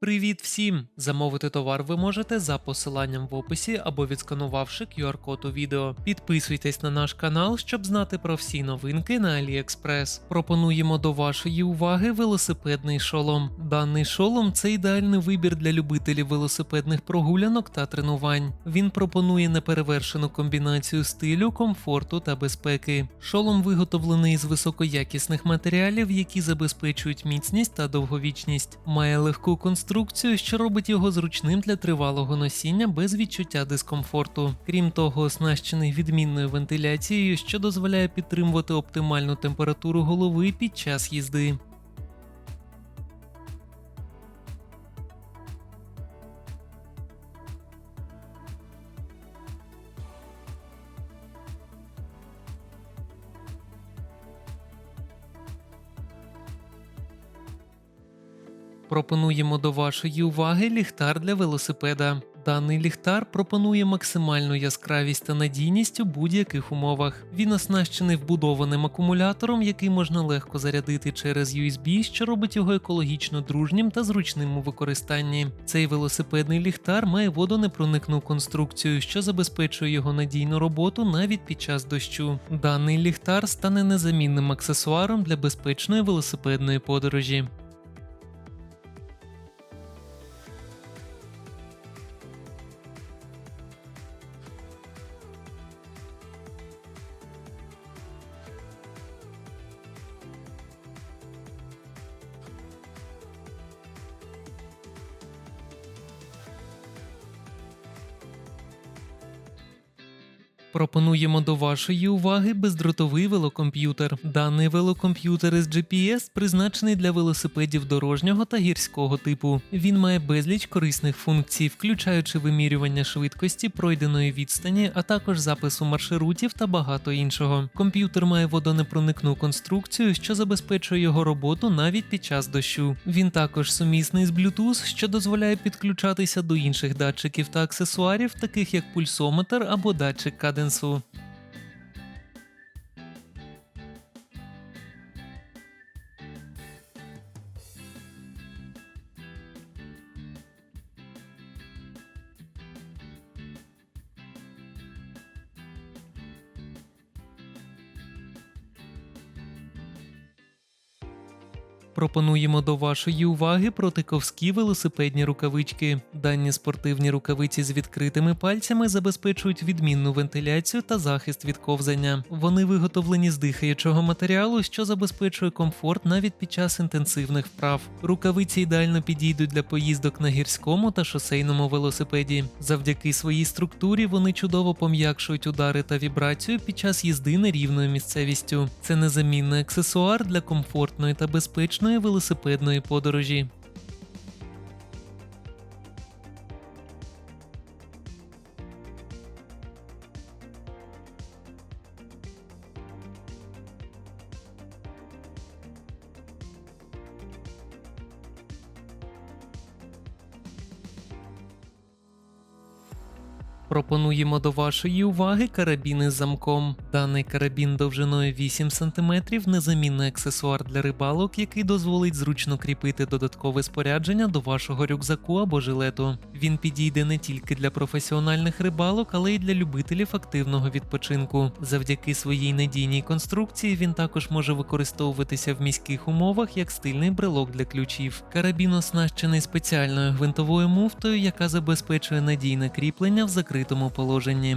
Привіт всім! Замовити товар ви можете за посиланням в описі або відсканувавши QR-код у відео. Підписуйтесь на наш канал, щоб знати про всі новинки на AliExpress. Пропонуємо до вашої уваги велосипедний шолом. Даний шолом це ідеальний вибір для любителів велосипедних прогулянок та тренувань. Він пропонує неперевершену комбінацію стилю, комфорту та безпеки. Шолом виготовлений з високоякісних матеріалів, які забезпечують міцність та довговічність. Має легку конструкцію, що робить його зручним для тривалого носіння без відчуття дискомфорту. Крім того, оснащений відмінною вентиляцією, що дозволяє підтримувати оптимальну температуру голови під час їзди. Пропонуємо до вашої уваги ліхтар для велосипеда. Даний ліхтар пропонує максимальну яскравість та надійність у будь-яких умовах. Він оснащений вбудованим акумулятором, який можна легко зарядити через USB, що робить його екологічно дружнім та зручним у використанні. Цей велосипедний ліхтар має водонепроникну конструкцію, що забезпечує його надійну роботу навіть під час дощу. Даний ліхтар стане незамінним аксесуаром для безпечної велосипедної подорожі. Пропонуємо до вашої уваги бездротовий велокомп'ютер. Даний велокомп'ютер із GPS призначений для велосипедів дорожнього та гірського типу. Він має безліч корисних функцій, включаючи вимірювання швидкості, пройденої відстані, а також запису маршрутів та багато іншого. Комп'ютер має водонепроникну конструкцію, що забезпечує його роботу навіть під час дощу. Він також сумісний з Bluetooth, що дозволяє підключатися до інших датчиків та аксесуарів, таких як пульсометр або датчик sensu. Пропонуємо до вашої уваги протиковські велосипедні рукавички. Дані спортивні рукавиці з відкритими пальцями забезпечують відмінну вентиляцію та захист від ковзання. Вони виготовлені з дихаючого матеріалу, що забезпечує комфорт навіть під час інтенсивних вправ. Рукавиці ідеально підійдуть для поїздок на гірському та шосейному велосипеді. Завдяки своїй структурі вони чудово пом'якшують удари та вібрацію під час їзди нерівною місцевістю. Це незамінний аксесуар для комфортної та безпечної велосипедної подорожі. Пропонуємо до вашої уваги карабін із замком. Даний карабін довжиною 8 см незамінний аксесуар для рибалок, який дозволить зручно кріпити додаткове спорядження до вашого рюкзаку або жилету. Він підійде не тільки для професіональних рибалок, але й для любителів активного відпочинку. Завдяки своїй надійній конструкції він також може використовуватися в міських умовах як стильний брелок для ключів. Карабін оснащений спеціальною гвинтовою муфтою, яка забезпечує надійне кріплення в закритому положенні.